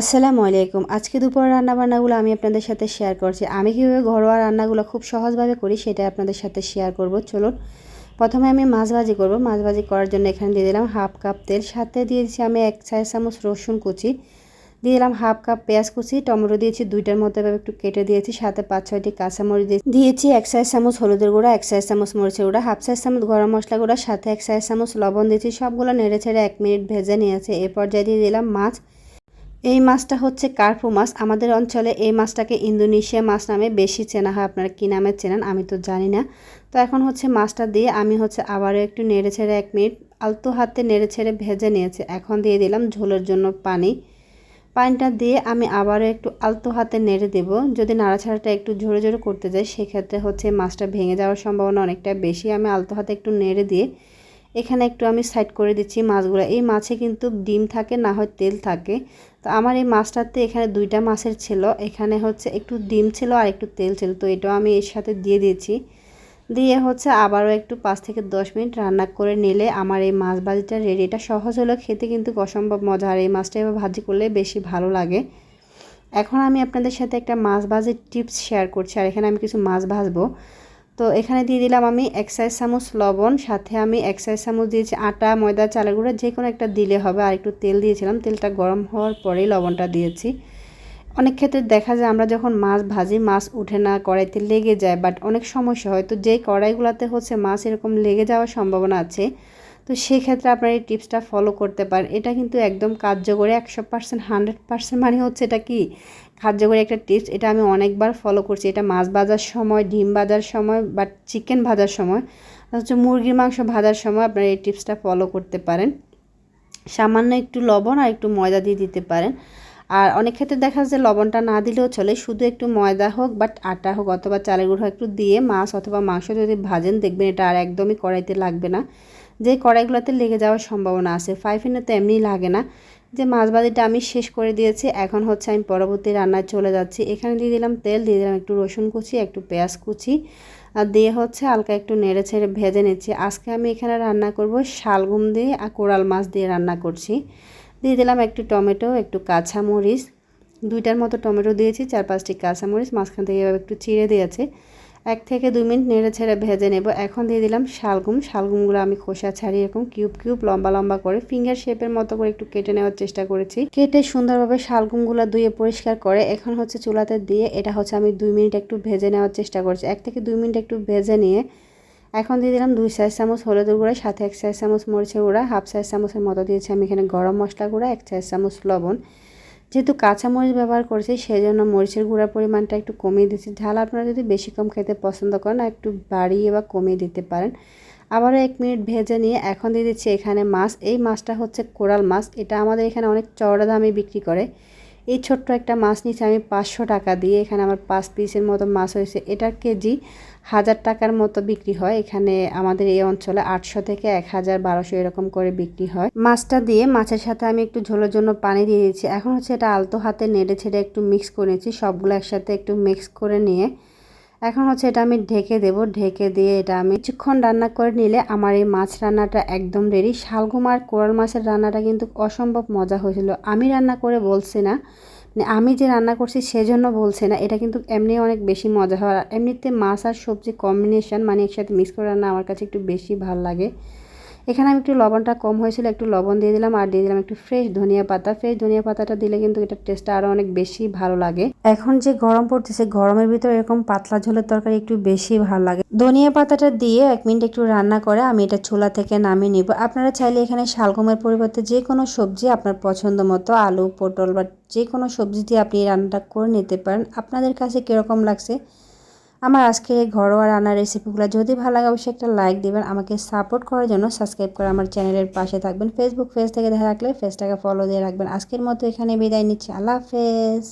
আসসালামু আলাইকুম। আজকে দুপুর রান্নাবান্নাগুলো আমি আপনাদের সাথে শেয়ার করছি। আমি কীভাবে ঘরোয়া রান্নাগুলো খুব সহজভাবে করি সেটা আপনাদের সাথে শেয়ার করব। চলুন, প্রথমে আমি মাছ ভাজি করব। মাছ ভাজি করার জন্য এখানে দিয়ে দিলাম হাফ কাপ তেল। সাথে দিয়ে দিচ্ছি আমি এক চার চামচ রসুন কুচি। দিয়ে দিলাম হাফ কাপ পেঁয়াজ কুচি। টমেটো দিয়েছি দুইটার মতো এভাবে একটু কেটে দিয়েছি। সাথে পাঁচ ছয়টি কাঁচামরিচ দিয়ে দিয়েছি এক সাইজ চামচ হলুদের গুঁড়া, এক সাইজ চামচ মরিচের গুঁড়া, হাফ সাইজ চামচ গরম মশলা গুঁড়া, সাথে এক সাইজ চামচ লবণ দিয়েছি। সবগুলো নেড়ে ছেড়ে এক মিনিট ভেজে নিয়েছে। এ পর্যায়ে দিয়ে দিলাম মাছ। এই মাছটা হচ্ছে কার্পু মাছ। আমাদের অঞ্চলে এই মাছটাকে ইন্দোনেশিয়া মাছ নামে বেশি চেনা হয়। আপনারা কী নামে চেনেন আমি তো জানি না। তো এখন হচ্ছে মাছটা দিয়ে আমি হচ্ছে আবারও একটু নেড়ে ছেড়ে এক মিনিট আলতো হাতে নেড়ে ছেড়ে ভেজে নিয়েছে। এখন দিয়ে দিলাম ঝোলের জন্য পানি। পানিটা দিয়ে আমি আবারও একটু আলতো হাতে নেড়ে দেব। যদি নাড়াছাড়াটা একটু ঝরে ঝরে করতে যাই, সেক্ষেত্রে হচ্ছে মাছটা ভেঙে যাওয়ার সম্ভাবনা অনেকটা বেশি। আমি আলতো হাতে একটু নেড়ে দিয়ে এখানে একটু আমি সাইড করে দিচ্ছি মাছগুলো। এই মাছে কিন্তু ডিম থাকে, না হয় তেল থাকে। তো আমার এই মাছটাতে এখানে দুইটা মাছের ছিল। এখানে হচ্ছে একটু ডিম ছিল আর একটু তেল ছিল। তো এটাও আমি এর সাথে দিয়ে দিয়েছি। দিয়ে হচ্ছে আবারও একটু পাঁচ থেকে দশ মিনিট রান্না করে নিলে আমার এই মাছ ভাজিটা রেডি এটা সহজ হলো খেতে কিন্তু অসম্ভব মজা। আর এই মাছটা এবার ভাজি করলে বেশি ভালো লাগে। এখন আমি আপনাদের সাথে একটা মাছ ভাজির টিপস শেয়ার করছি। আর এখানে আমি কিছু মাছ ভাজবো। তো এখানে দিয়ে দিলাম আমি এক সাইজ চামচ লবণ, সাথে আমি এক সাইজ চামচ দিয়েছি আটা, ময়দা, চালের গুঁড়া যে কোনো একটা দিলে হবে। আর একটু তেল দিয়েছিলাম, তেলটা গরম হওয়ার পরেই লবণটা দিয়েছি। অনেক ক্ষেত্রে দেখা যায় আমরা যখন মাছ ভাজি, মাছ উঠে না, কড়াইতে লেগে যায় বাট অনেক সমস্যা হয়। তো যেই কড়াইগুলোতে হচ্ছে মাছ এরকম লেগে যাওয়ার সম্ভাবনা আছে তো সেক্ষেত্রে আপনার এই টিপসটা ফলো করতে পারেন। এটা কিন্তু একদম কার্যকরী, একশো পার্সেন্ট হান্ড্রেড পার্সেন্ট মানে হচ্ছে এটা কি? কার্যকরী একটা টিপস, এটা আমি অনেকবার ফলো করছি। এটা মাছ ভাজার সময়, ডিম ভাজার সময় বা চিকেন ভাজার সময় হচ্ছে মুরগির মাংস ভাজার সময় আপনারা এই টিপসটা ফলো করতে পারেন। সামান্য একটু লবণ আর একটু ময়দা দিয়ে দিতে পারেন। আর অনেক ক্ষেত্রে দেখা যায় লবণটা না দিলেও চলে, শুধু একটু ময়দা হোক বাট আটা হোক অথবা চালের গুঁড়ো একটু দিয়ে মাছ অথবা মাংস যদি ভাজেন, দেখবেন এটা আর একদমই কড়াইতে লাগবে না। যে কড়াইগুলোতে লেগে যাওয়ার সম্ভাবনা আছে ফাইফিনে তো এমনি লাগে না। যে মাছ ভাজিটা আমি শেষ করে দিয়েছি, এখন হচ্ছে আমি পরবর্তী রান্নায় চলে যাচ্ছি। এখানে দিয়ে দিলাম তেল, দিয়ে দিলাম একটু রসুন কুচি, একটু পেঁয়াজ কুচি, আর দিয়ে হচ্ছে হালকা একটু নেড়ে ছেড়ে ভেজে নিচ্ছি। আজকে আমি এখানে রান্না করব শালগুম দিয়ে আর কোরাল মাছ দিয়ে রান্না করছি। দিয়ে দিলাম একটু টমেটো, একটু কাঁচামরিচ, দুইটার মতো টমেটো দিয়েছি, চার পাঁচটি কাঁচামরিচ, মাঝখান থেকে এভাবে একটু চিড়ে দিয়েছে। এক থেকে দুই মিনিট নেড়ে ছেড়ে ভেজে নেব। এখন দিয়ে দিলাম শালগুম। শালগুমগুলো আমি খোসা ছাড়িয়ে এরকম কিউব কিউব, লম্বা লম্বা করে ফিঙ্গার শেপের মতো করে একটু কেটে নেওয়ার চেষ্টা করেছি। কেটে সুন্দরভাবে শালগুমগুলো ধুয়ে পরিষ্কার করে এখন হচ্ছে চুলাতে দিয়ে এটা হচ্ছে আমি দুই মিনিট একটু ভেজে নেওয়ার চেষ্টা করছি। এক থেকে দুই মিনিট একটু ভেজে নিয়ে এখন দিয়ে দিলাম দুই সাইজ চামচ হলুদের গুঁড়া, সাথে এক সাইজ চামচ মরিচের গুঁড়া, হাফ সাইজ চামচের মতো দিয়েছি আমি এখানে গরম মশলা গুঁড়া, এক সাইজ চামচ লবণ। যেহেতু কাঁচামরিচ ব্যবহার করেছি সেই জন্য মরিচের গুঁড়ার পরিমাণটা একটু কমিয়ে দিচ্ছি ঝাল আপনারা যদি বেশি কম খেতে পছন্দ করেন একটু বাড়িয়ে বা কমিয়ে দিতে পারেন। আবারও এক মিনিট ভেজে নিয়ে এখন দিয়ে দিচ্ছি এখানে মাছ। এই মাছটা হচ্ছে কোরাল মাছ। এটা আমাদের এখানে অনেক চওড়া দামে বিক্রি করে। এই ছোট্ট একটা মাছ নিচ্ছে আমি পাঁচশো টাকা দিয়ে। এখানে আমার পাঁচ পিসের মতো মাছ হয়েছে। এটার কেজি হাজার টাকার মতো বিক্রি হয়। এখানে আমাদের এই অঞ্চলে আটশো থেকে এক হাজার বারোশো এরকম করে বিক্রি হয়। মাছটা দিয়ে মাছের সাথে আমি একটু ঝোলের জন্য পানি দিয়ে দিয়েছি। এখন হচ্ছে এটা আলতো হাতে নেড়ে ছেড়ে একটু মিক্স করেছি। সবগুলো একসাথে একটু মিক্স করে নিয়ে এখন হচ্ছে এটা আমি ঢেকে দেব। ঢেকে দিয়ে এটা আমি কিছুক্ষণ রান্না করে নিলে আমার এই মাছ রান্নাটা একদম রেডি শালগুম আর কোরাল মাছের রান্নাটা কিন্তু অসম্ভব মজা হয়েছিল। আমি রান্না করে বলছি না মানে আমি যে রান্না করছি সেজন্য বলছে না। এটা কিন্তু এমনি অনেক বেশি মজা হয়। আর এমনিতে মাছ আর সবজি কম্বিনেশন মানে একসাথে মিক্স করে রান্না আমার কাছে একটু বেশি ভালো লাগে। এখানে আমি একটু লবণটা কম হয়েছিল, একটু লবণ দিয়ে দিলাম আর দিয়ে দিলাম একটু ফ্রেশ ধনিয়া পাতা। ফ্রেশ ধনিয়া পাতাটা দিলে কিন্তু এটার টেস্টটা আরও অনেক বেশি ভালো লাগে। এখন যে গরম পড়তেছে, গরমের ভিতরে এরকম পাতলা ঝোলের তরকারি একটু বেশি ভালো লাগে। ধনিয়া পাতাটা দিয়ে এক মিনিট একটু রান্না করে আমি এটা চুলা থেকে নামিয়ে নিব। আপনারা চাইলে এখানে শালগমের পরিবর্তে যে কোনো সবজি আপনার পছন্দ মতো, আলু, পটল বা যে কোনো সবজি দিয়ে আপনি রান্নাটা করে নিতে পারেন। আপনাদের কাছে কীরকম লাগছে? আমার আজকে ঘরোয়া রান্নার রেসিপিগুলো যদি ভালো লাগে, অবশ্যই একটা লাইক দেবেন, আমাকে সাপোর্ট করার জন্য সাবস্ক্রাইব করে আমার চ্যানেলের পাশে থাকবেন। ফেসবুক পেজ থেকে দেখা রাখলে পেজটাকে ফলো দিয়ে রাখবেন। আজকের মতো এখানে বিদায় নিচ্ছি। আল্লাহ হাফেজ।